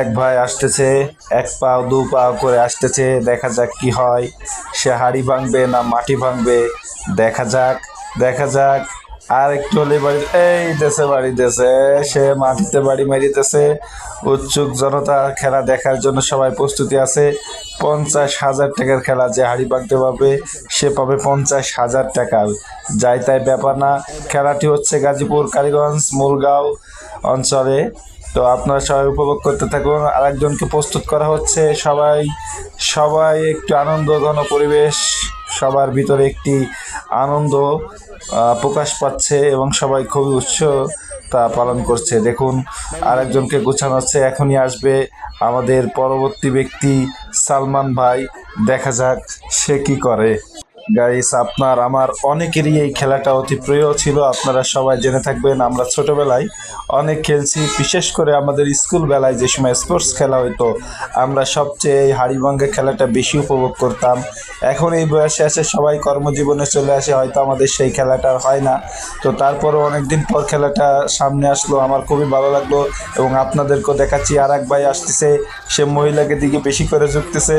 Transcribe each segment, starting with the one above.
এক ভাই আসতেছে, এক পা দু পাও করে আসতেছে, দেখা যাক কি হয়। সে হাড়ি ভাঙবে না মাটি ভাঙবে, দেখা যাক দেখা যাক। আর একটু হলে বাড়ি এই দেশে বাড়ি দেশে সে মাটিতে বাড়ি মারিতেছে। উৎসুক জনতা খেলা দেখার জন্য সবাই প্রস্তুতি আছে। পঞ্চাশ হাজার টাকার খেলা যে হাড়ি ভাঙতে পারবে, সে পাবে পঞ্চাশ হাজার টাকা যাই তাই ব্যাপার না। খেলাটি হচ্ছে গাজীপুর, কালীগঞ্জ, মুলগাঁও অঞ্চলে। তো আপনারা সবাই উপভোগ করতে থাকুন। আরেকজনকে প্রস্তুত করা হচ্ছে। সবাই সবাই একটু আনন্দ, ঘন পরিবেশ। সবার ভিতরে একটি আনন্দ প্রকাশ পাচ্ছে এবং সবাই খুবই উৎস তা পালন করছে। দেখুন, আরেকজনকে গোছানো হচ্ছে, এখনই আসবে আমাদের পরবর্তী ব্যক্তি সালমান ভাই। দেখা যাক সে কি করে। গাইস আপনার, আমার অনেকেরই এই খেলাটা অতি প্রিয় ছিল। আপনারা সবাই জেনে থাকবেন, আমরা ছোটবেলায় অনেক খেলছি, বিশেষ করে আমাদের স্কুল বেলায় যে সময় স্পোর্টস খেলা হতো আমরা সবচেয়ে এই হাড়িভাঙ্গা খেলাটা বেশি উপভোগ করতাম। এখন এই বয়সে এসে সবাই কর্মজীবনে চলে আসে, হয়তো আমাদের সেই খেলাটা হয় না। তো তারপরও অনেকদিন পর খেলাটা সামনে আসলো, আমার খুবই ভালো লাগল এবং আপনাদেরকেও দেখাচ্ছি আর এক ভাই আসতেছে, সে মহিলাকে দিকে বেশি করে ঝুঁকতেছে।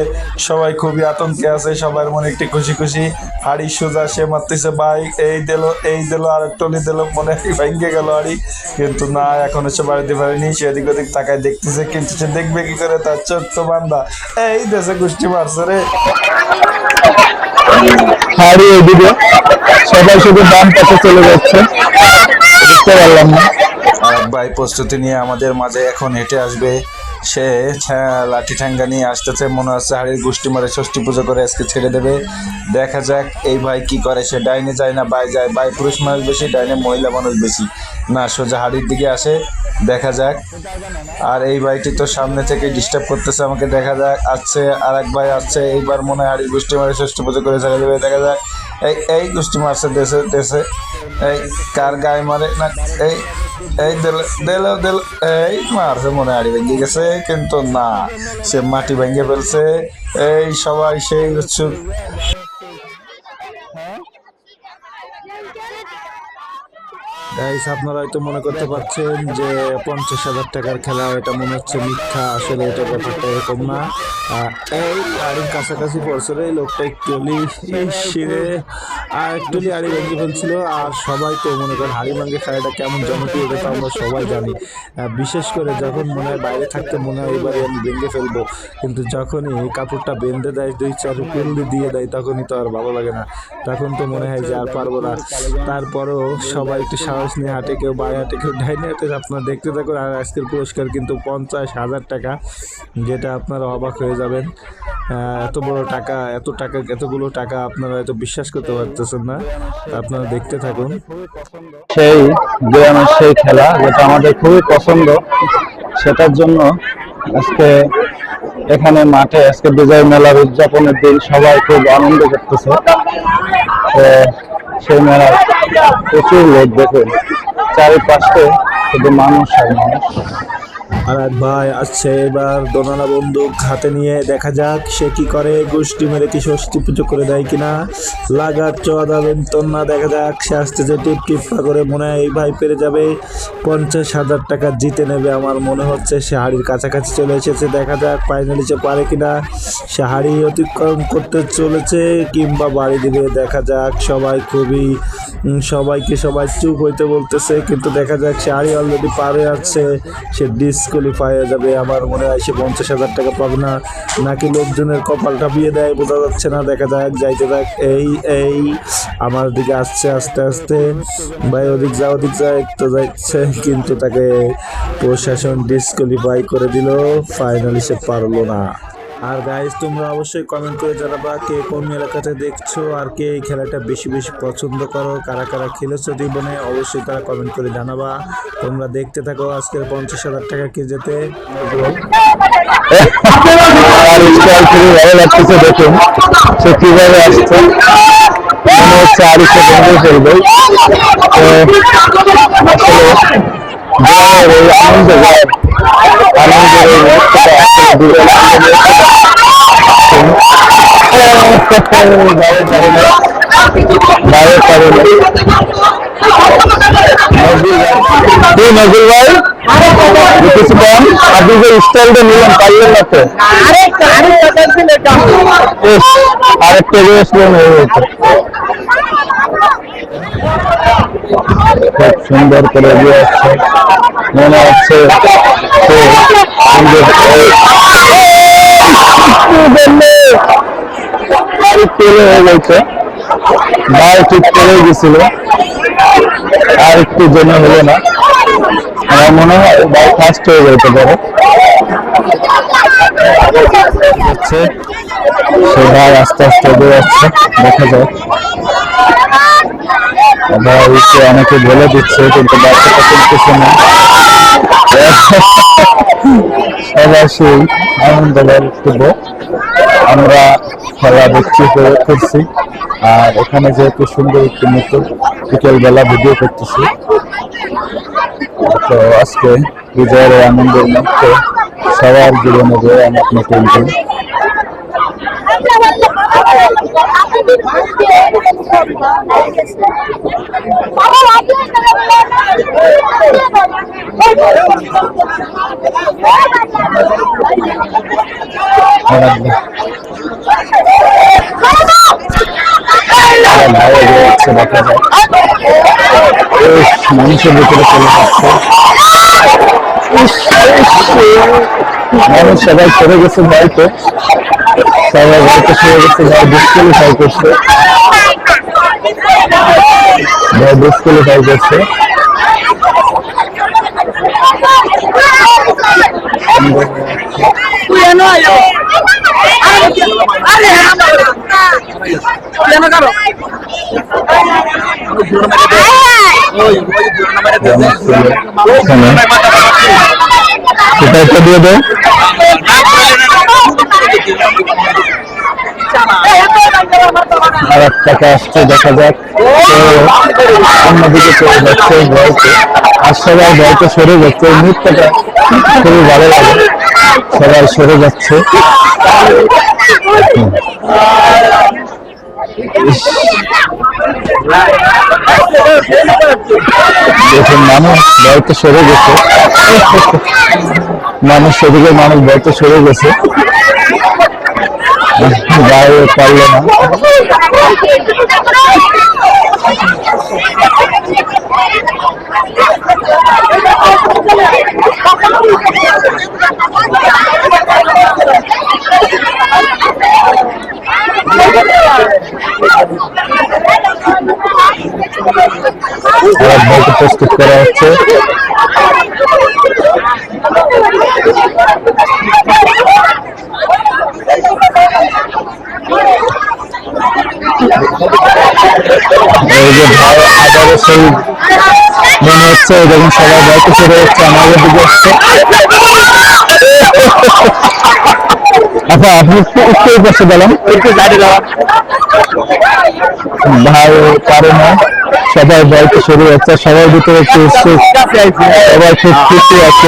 সবাই খুবই আতঙ্কে আছে, সবার মনে একটি খুশি খুশি। হাড়ি সোজা সে মারতেছে ভাই এই দিল এই দিল আর টলি দিল মনে হয় ভেঙে গেল হাড়ি কিন্তু না এখনও সে বাড়িতে পারেনি সে এদিক ওদিক তাকায় দেখতেছে কিন্তু সে দেখবে কি করে তার চোখ তো বান্ধা এই দেশে গোষ্ঠী মারছে রে। হাড়ি এদিকে সবাই শুধু বাম পাশে চলে যাচ্ছে। বুঝতে পারলাম না। আর ভাই প্রস্তুতি নিয়ে আমাদের মাঝে এখন হেঁটে আসবে। সে লাঠি ঠ্যাঙ্গা নিয়ে আসতেছে। মনে হচ্ছে হাড়ির গোষ্ঠী মারে ষষ্ঠী পুজো করে আজকে ছেড়ে দেবে। দেখা যাক এই ভাই কি করে। সে ডাইনে যায় না, বাই যায়। বাই পুরুষ মানুষ বেশি, ডাইনে মহিলা মানুষ বেশি। না, সোজা হাড়ির দিকে আসে। দেখা যাক। আর এই ভাইটি তো সামনে থেকে ডিস্টার্ব করতেছে আমাকে। দেখা যাক, আসছে আর এক ভাই আসছে। এইবার মনে হয় হাড়ির গোষ্ঠী মারে ষষ্ঠী পুজো করে ছেড়ে দেবে। দেখা যাক এই এই গোষ্ঠী মারছে, দেশে দেশে। এই, কার গায়ে মারে? না, এই এই দিল দিল দিল, এই মারছে, মনে হাড়ি ভেঙে গেছে, কিন্তু না, সে মাটি ভেঙে ফেলছে। এই সবাই সেই উৎসুক। গাইস আপনারা হয়তো মনে করতে পারছেন যে পঞ্চাশ হাজার টাকার খেলা, এটা মনে হচ্ছে মিথ্যা। আসলে এটা ব্যাপারটা এরকম না। এই গাড়ির কাছাকাছি পড়ছে রে লোকটা একটু শিরে। আর একটু হাড়ি ভেঙে ফেলছিল আর সবাই তো মনে করেন হাড়ি ভাঙ্গে খেলাটা কেমন জনপ্রিয় এটা আমরা সবাই জানি। বিশেষ করে যখন মনে হয় বাইরে থাকতে মনে হয় এবারে আমি ভেঙে ফেলব, কিন্তু যখনই কাপড়টা বেঁধে দেয়, দুই চার কুন্ডি দিয়ে দেয়, তখনই তো আর ভালো লাগে না। তখন তো মনে হয় যে আর পারব না। তারপরও সবাই একটু সাহস নিয়ে হাঁটে, কেউ বাই হাঁটে, কেউ ডাইনে হাঁটে। আপনারা দেখতে থাকুন, আর আজকের পুরস্কার কিন্তু পঞ্চাশ হাজার টাকা, যেটা আপনারা অবাক হয়ে যাবেন। এত বড় টাকা, এত টাকা, এতগুলো টাকা আপনারা হয়তো বিশ্বাস করতে পারতেছেন না। আপনারা দেখতে থাকুন। সেই গ্রামের সেই খেলা, যেটা আমাদের খুবই পছন্দ, সেটার জন্য আজকে এখানে মাঠে আজকে বিজয় মেলার উদযাপনের দিন সবাই খুব আনন্দ করতেছে। সেই মেলার প্রচুর লোক দেখুন, চারিপাশে শুধু মানুষ আর মানুষ। আর এক ভাই আসছে এবার দোনালা বন্দুক হাতে নিয়ে, দেখা যাক সে কি করে। গোষ্ঠী মেরে কি ষষ্ঠী পুজো করে দেয় কিনা। লাগার চোয়াদা বেতন না, দেখা যাক সে আসতে যে টিপ টিপা করে মনে হয় এই ভাই পেরে যাবে। পঞ্চাশ হাজার টাকা জিতে নেবে আমার মনে হচ্ছে। সে হাড়ির কাছাকাছি চলে এসেছে। দেখা যাক ফাইনালি সে পারে কিনা। সে হাড়ি অতিক্রম করতে চলেছে কিংবা বাড়ি দিবে। দেখা যাক সবাই খুবই সবাইকে সবাই চুপ হইতে বলতেছে। কিন্তু দেখা যাক সে হাড়ি অলরেডি পারে আছে। সে ডিসকোয়ালিফাই হয়ে যাবে। আমার মনে হয় সে পঞ্চাশ হাজার টাকা পাবে না। নাকি লোকজনের কপালটা বিয়ে দেয় বোঝা যাচ্ছে না। দেখা যাক, যাইতে যাক এই এই, আমার দিকে আসছে, আস্তে আস্তে। ভাই, ওদিক যা ওদিক যা তো যাচ্ছে। কিন্তু তাকে প্রশাসন ডিসকোয়ালিফাই করে দিল। ফাইনালি সে পারল না। আর গাইজ তোমরা অবশ্যই কমেন্ট করে জানাবা কে কোন এলাকাতে দেখছ আর কে এই খেলাটা বেশি বেশি পছন্দ করো, কারা কারা খেলেছো জীবনে, অবশ্যই তারা কমেন্ট করে জানাবা। তোমরা দেখতে থাকো আজকের পঞ্চাশ হাজার টাকা কে যেতে দেখুন। আসছে? মনে হচ্ছে আরও সে ভেঙে ফেলবে তো আসলে গ্রামের এই আনন্দ গ্রাম আনন্দের এই মুহূর্তটা আসলে দূরে লাগবে বাইরে পারে না বাইরে পারে না কি নজরুল ভাই কিছু কম আপনি যে স্টাইলটা নিলেন পারলেন না তো ইস, আরেকটা জিনিস নিয়ে হয়ে গেছে খুব সুন্দর করে দিয়ে আসছে। মনে হচ্ছে গেছিল। একটু হলো না। আমার মনে হয় হয়ে আস্তে আস্তে যাচ্ছে দেখা অনেকে বলে দিচ্ছে, কিন্তু বাচ্চাটা শুনতেছে না। সবাই সেই আনন্দ বক্তব্য আমরা খেলা দেখছি করছি। আর এখানে যেহেতু সুন্দর একটি মতো বিকেলবেলা ভিডিও করতেছি, তো আজকে বিজয়ের আনন্দের মধ্যে সবার জীবনে যে অনেক নতুন দিন। দেখা যায় মানুষের ভিতরে চলে যাচ্ছে মানুষ সবাই সরে গেছে ভয়তে সবাই ভয়তে সরে গেছে ভাই ডিসকুয়ালিফাই করছে ভাই ডিসকুয়ালিফাই করছে। যেমন সেটা একটা দিয়ে দাও আর একটাকে আসছে, দেখা যাক। তো অন্যদিকে চলে যাচ্ছে ভয়তে আর সবাই ভয়তে সরে যাচ্ছে মুহূর্তটা খুবই ভালো লাগে। সবাই সরে যাচ্ছে। মানুষ ভয়তে সরে গেছে। মানুষ সেদিকে, মানুষ ভয়তে সরে গেছে। গায়ে পারল না প্রস্তুত করা হচ্ছে। এই আবারও সেই মনে হচ্ছে যখন সবাই ভয়তে চলে যাচ্ছে, আমাদের দিকে আসছে। আচ্ছা আপনি একটু একটু পাশে গেলাম। একটু গাড়ি ভাই, কারণে সবাই ভয়তে সরে যাচ্ছে, সবার ভিতরে একটু উৎসুক। সবাই খুব খুশি আছে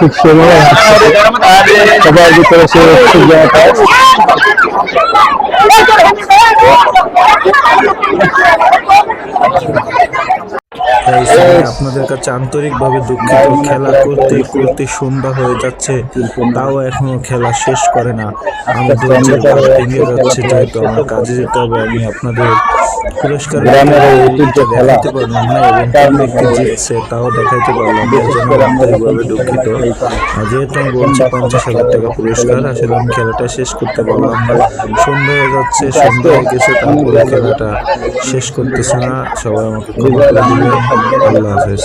6 yun eh. Kabagi pala si Sugatas. তাই স্যার আপনাদের কাছে আন্তরিকভাবে দুঃখিত। খেলা করতে করতে সন্ধ্যা হয়ে যাচ্ছে তাও এখনও খেলা শেষ করে না। রাত ভেঙে যাচ্ছে যেহেতু আমার কাজে যেতে হবে আমি আপনাদের পুরস্কার দেখাতে পারলাম না এবং ব্যক্তি জিতছে তাও দেখাইতে পারলাম এর জন্য আন্তরিকভাবে দুঃখিত। যেহেতু আমি বলছি পঞ্চাশ হাজার টাকা পুরস্কার আসলে আমি খেলাটা শেষ করতে পারলাম না। সন্ধ্যা হয়ে যাচ্ছে সন্ধ্যা হয়ে গেছে তারপরে খেলাটা শেষ করতেছে না। সবাই আমাকে দিবেন। আল্লাহ হাফেজ